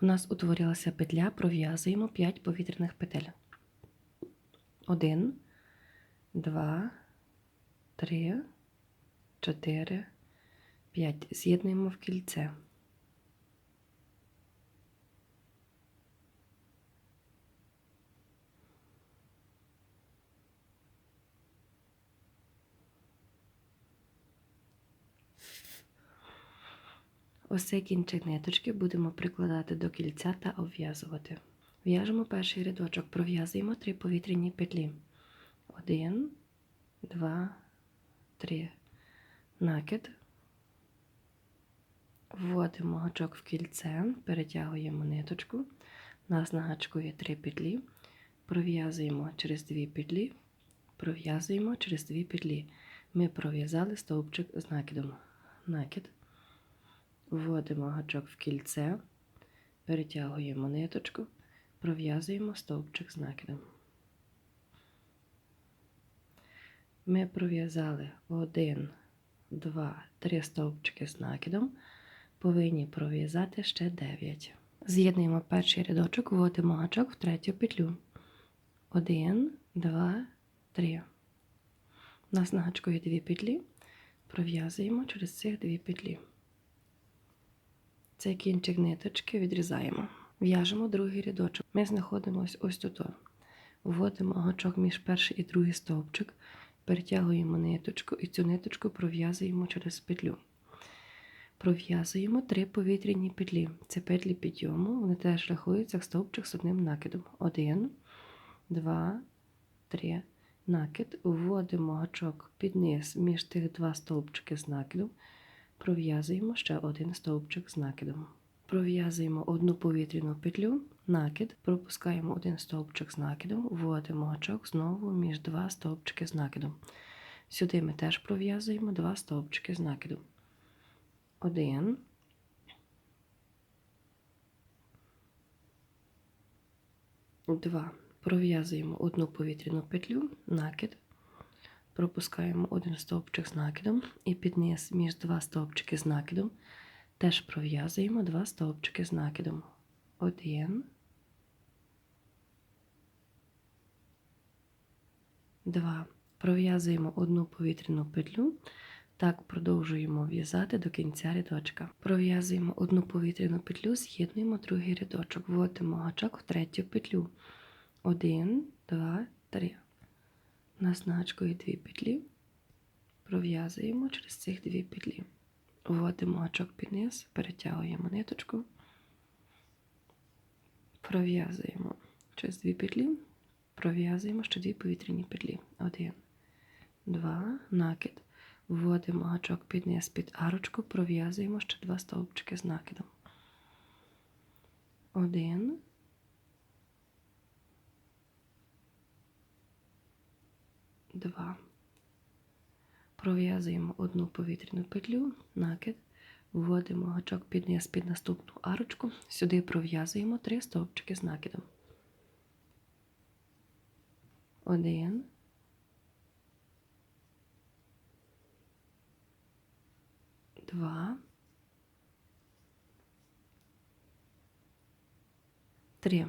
У нас утворилася петля, пров'язуємо 5 повітряних петель. 1, 2, 3, 4, 5. З'єднуємо в кільце. Ось цей кінчик ниточки будемо прикладати до кільця та обв'язувати. В'яжемо перший рядочок, пров'язуємо три повітряні петлі. Один, два, три. Накид. Вводимо гачок в кільце, перетягуємо ниточку. Нас на гачку є три петлі. Пров'язуємо через дві петлі, пров'язуємо через дві петлі. Ми пров'язали стовпчик з накидом. Накид. Вводимо гачок в кільце, перетягуємо ниточку, пров'язуємо стовпчик з накидом. Ми пров'язали один, два, три стовпчики з накидом, повинні пров'язати ще 9. З'єднуємо перший рядочок, вводимо гачок в третю петлю. Один, два, три. У нас на гачку є дві петлі, пров'язуємо через цих дві петлі. Цей кінчик ниточки відрізаємо. В'яжемо другий рядочок. Ми знаходимося ось тут. Вводимо гачок між перший і другий стовпчик, перетягуємо ниточку і цю ниточку пров'язуємо через петлю. Пров'язуємо три повітряні петлі. Це петлі підйому, вони теж рахуються як стовпчик з одним накидом. Один, два, три. Накид. Вводимо гачок під низ між тих два стовпчики з накидом. Пров'язуємо ще один стовпчик з накидом. Пров'язуємо одну повітряну петлю, накид, пропускаємо один стовпчик з накидом, вводимо гачок знову між два стовпчики з накидом. Сюди ми теж пров'язуємо два стовпчики з накидом. Один. Два. Пров'язуємо одну повітряну петлю, накид, пропускаємо один стовпчик з накидом і під низ між два стовпчики з накидом теж пров'язуємо два стовпчики з накидом. Один. Два. Пров'язуємо одну повітряну петлю. Так продовжуємо в'язати до кінця рядочка. Пров'язуємо одну повітряну петлю, з'єднуємо другий рядочок, вводимо гачок в третю петлю. Один, два, три. У нас на гачку є дві петлі. Пров'язуємо через цих дві петлі. Вводимо гачок під низ, перетягуємо ниточку, пров'язуємо через дві петлі, пров'язуємо ще дві повітряні петлі. Один, два, накид. Вводимо гачок під низ під арочку, пров'язуємо ще два стовпчики з накидом. Один. Два. Пров'язуємо одну повітряну петлю, накид, вводимо гачок під низ під наступну арочку, сюди пров'язуємо три стовпчики з накидом. Один. Два. Три.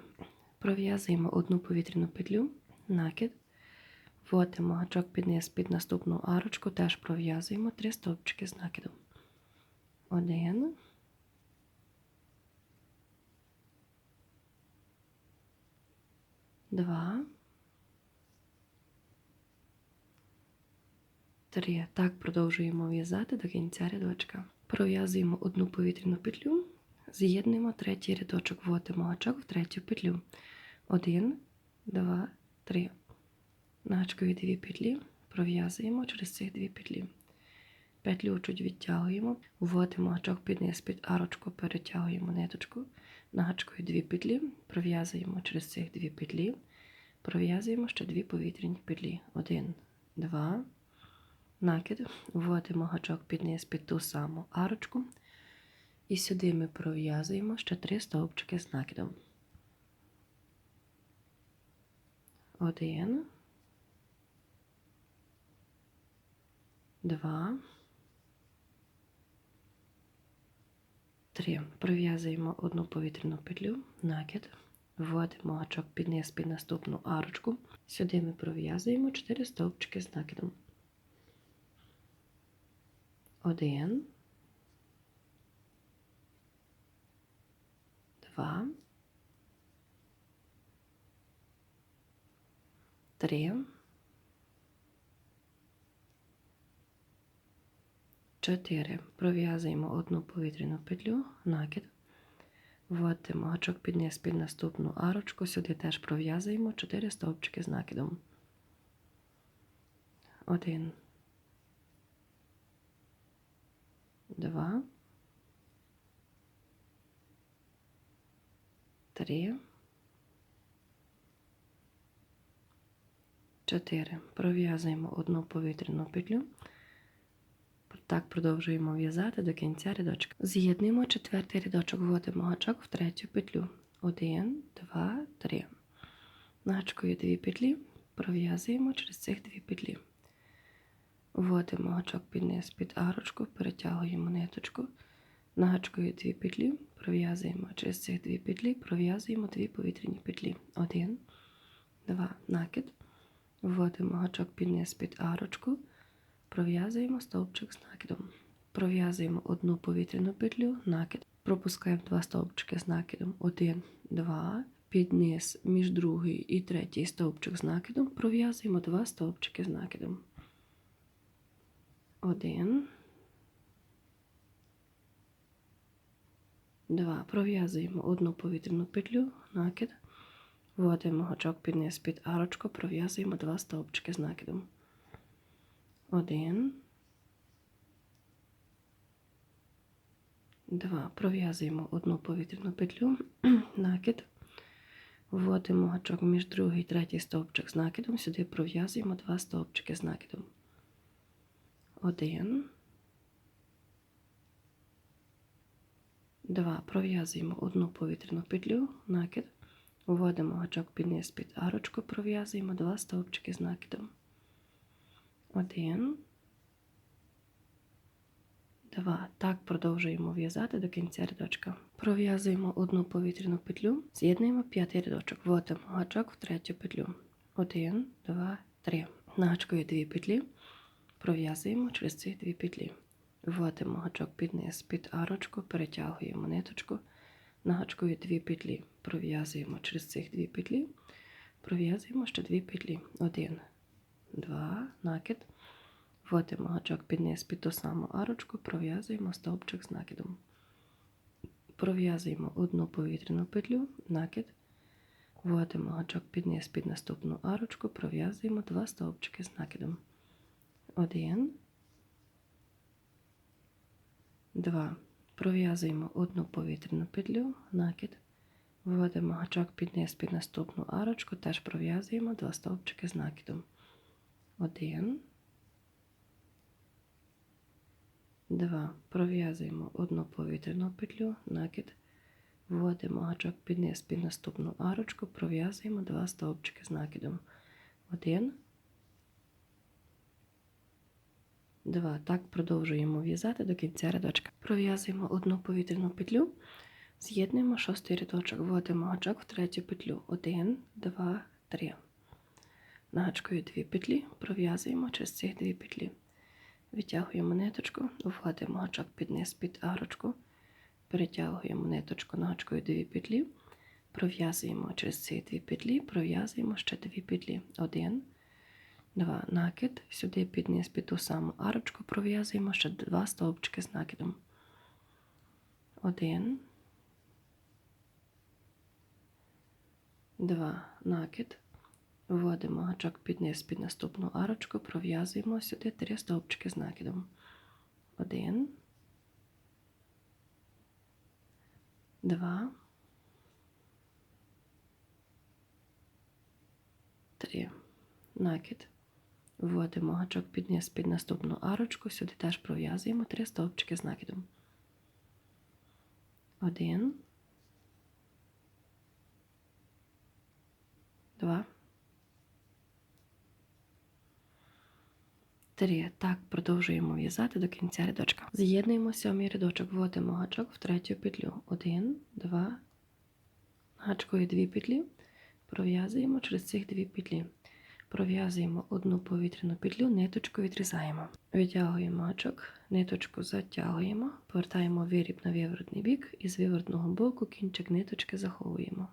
Пров'язуємо одну повітряну петлю, накид. Вводимо гачок під низ під наступну арочку, теж пров'язуємо три стовпчики з накидом. Один. Два. Три. Так продовжуємо в'язати до кінця рядочка. Пров'язуємо одну повітряну петлю, з'єднуємо третій рядочок, вводимо гачок в третю петлю. Один, два, три. На дві петлі пров'язуємо через цих дві петлі. Петлю чуть відтягуємо, вводимо гачок під низ під арочку, перетягуємо ниточку. На гачкові дві петлі, пров'язуємо через цих дві петлі, пров'язуємо ще дві повітряні петлі. Один, два, накид, вводимо гачок під низ під ту саму арочку. І сюди ми пров'язуємо ще три стовпчики з накидом. Один. Два. 3. Пров'язуємо одну повітряну петлю, накид, вводимо гачок під низ під наступну арочку. Сюди ми пров'язуємо 4 стовпчики з накидом. 1, 2, 3, 4. Пров'язуємо одну повітряну петлю, накид. Вводимо гачок під низ під наступну арочку. Сюди теж пров'язуємо 4 стовпчики з накидом. 1, 2, 3, 4. Пров'язуємо одну повітряну петлю. Так продовжуємо в'язати до кінця рядочка. З'єднуємо четвертий рядочок, вводимо гачок в третю петлю. 1, 2, 3. Гачкою дві петлі, пров'язуємо через цих дві петлі. Вводимо гачок під низ під арочку, перетягуємо ниточку. Нагачкою дві петлі, пров'язуємо через цих дві петлі, пров'язуємо дві повітряні петлі. 1, 2, накид. Вводимо гачок під низ під арочку. Пров'язуємо стовпчик з накидом. Пров'язуємо одну повітряну петлю, накид. Пропускаємо два стовпчики з накидом. Один, два. Під низ між другий і третій стовпчик з накидом. Пров'язуємо два стовпчики з накидом. Один. Два. Пров'язуємо одну повітряну петлю, накид. Вводимо гачок під низ під арочку, пров'язуємо два стовпчики з накидом. Один. Два. Пров'язуємо одну повітряну петлю, накид. Вводимо гачок між другий і третій стовпчик з накидом. Сюди пров'язуємо два стовпчики з накидом. Один. Два. Пров'язуємо одну повітряну петлю, накид. Вводимо гачок під низ під арочку, пров'язуємо два стовпчики з накидом. Один. Два. Так продовжуємо в'язати до кінця рядочка. Пров'язуємо одну повітряну петлю, з'єднуємо п'ятий рядочок. Вводимо гачок в третю петлю. Один, два, три. Нагачкою дві петлі. Пров'язуємо через ці дві петлі. Вводимо гачок під низ, під арочку, перетягуємо ниточку. Нагачкою дві петлі. Пров'язуємо через цих дві петлі. Пров'язуємо ще дві петлі. Один, два, накид. Вводимо гачок під низ під ту саму арочку, пров'язуємо стовпчик з накидом. Пров'язуємо одну повітряну петлю, накид. Вводимо гачок під низ під наступну арочку, пров'язуємо два стовпчики з накидом. Один. Два. Пров'язуємо одну повітряну петлю, накид. Вводимо гачок під низ під наступну арочку, теж пров'язуємо два стовпчики з накидом. Один. Два. Пров'язуємо одну повітряну петлю, накид. Вводимо гачок під низ під наступну арочку, пров'язуємо два стовпчики з накидом. Один. Два. Так продовжуємо в'язати до кінця рядочка. Пров'язуємо одну повітряну петлю, з'єднуємо шостий рядочок, вводимо гачок в третю петлю. Один, два, три. Нагачкою дві петлі, пров'язуємо через ці дві петлі. Витягуємо ниточку, вводимо гачок під низ під арочку, перетягуємо ниточку нагачкою дві петлі, пров'язуємо через ці дві петлі, пров'язуємо ще дві петлі. Один, два, накид, сюди під низ під ту саму арочку, пров'язуємо ще два стовпчики з накидом. Один, два, накид. Вводимо гачок під низ під наступну арочку, пров'язуємо сюди три стовпчики з накидом. Один, два, три. Накид. Вводимо гачок під низ під наступну арочку, сюди теж пров'язуємо три стовпчики з накидом. Один, два. Три. Так продовжуємо в'язати до кінця рядочка. З'єднуємо сьомий рядочок, вводимо гачок в третю петлю. Один, два, гачкою дві петлі, пров'язуємо через цих дві петлі. Пров'язуємо одну повітряну петлю, ниточку відрізаємо. Витягуємо гачок, ниточку затягуємо, повертаємо виріб на виворотний бік і з виворотного боку кінчик ниточки заховуємо.